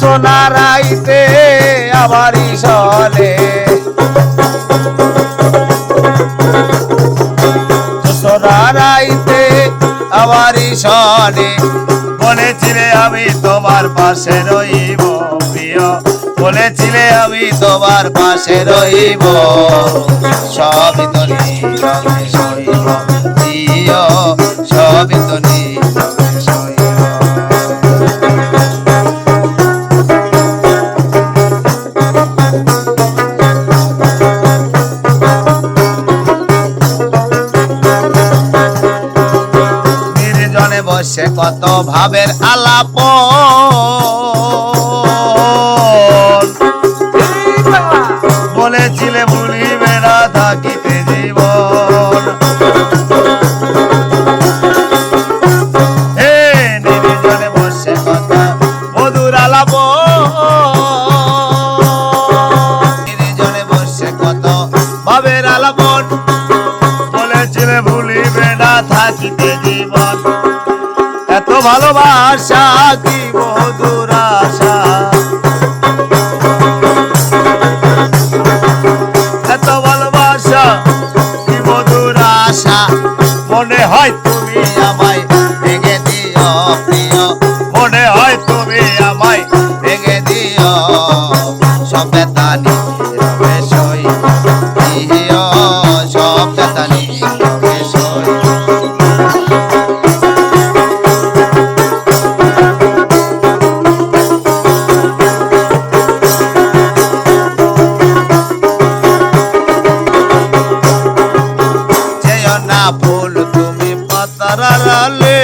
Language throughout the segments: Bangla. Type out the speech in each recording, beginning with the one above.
সোনারাইতে আমারই সলে সোনারাইতে আমারই সলে বলেছিলে আমি তোমার পাশে রইব, প্রিয়। বলেছিলে আমি তোমার পাশে রইব। সবই বসে কত ভাবের আলাপ বলেছিলে ভুলিবে না থাকিতে নির্জনে বসে বসে থাকিতে জীবন। এত ভালোবাসা কি মধুর আশা। এত ভালোবাসা কি মধুর আশা। মনে হয় তুমি আমায় ফুল তুমি পাতারালে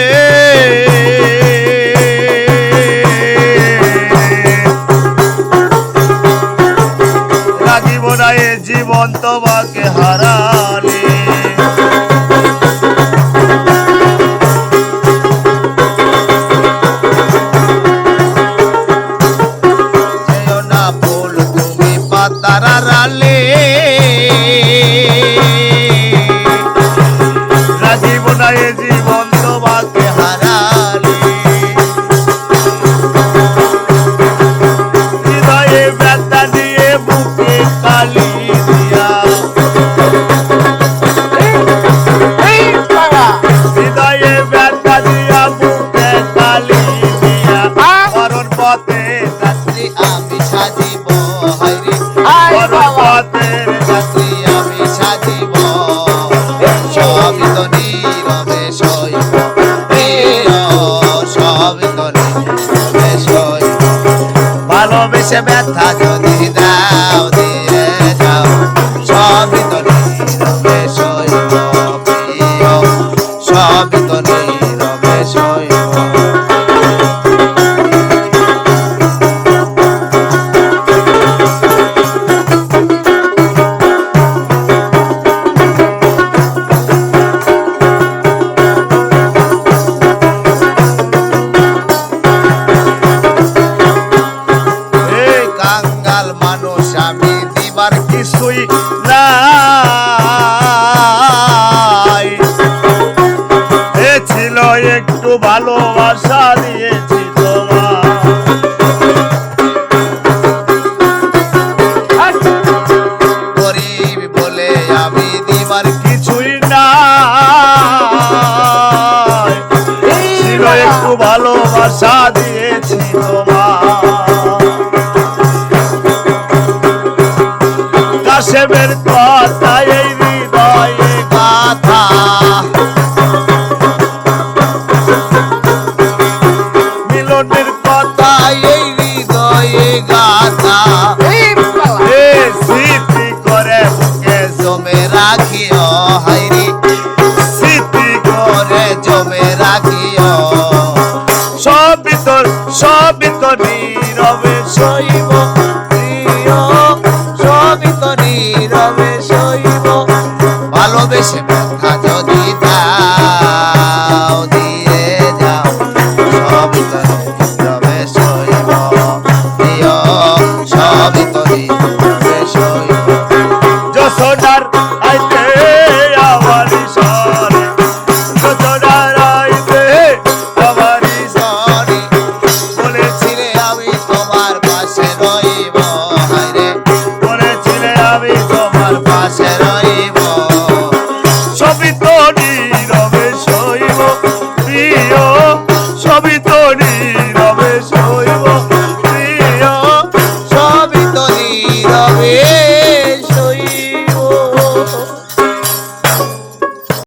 রাগিব না এ জীবন তোমাকে। দিয়ে বুকে ব্যথা যদি দাও আমি দিবার কিছুই নাই। এ ছিল একটু ভালোবাসা দিয়েছি তোমার গরিব বলে আমি দিবার কিছুই নাই। ছিল একটু ভালোবাসা দিয়েছি তোমার কাশেমের কথা এই হৃদয়ে গাথা মিলনের কথা এই হৃদয়ে গাথা। স্মৃতি করে বুকে জমে রাখিও হাইরি স্মৃতি করে জমে রাখিও। সব ভিতর সব ভিতর নীরবে সইব।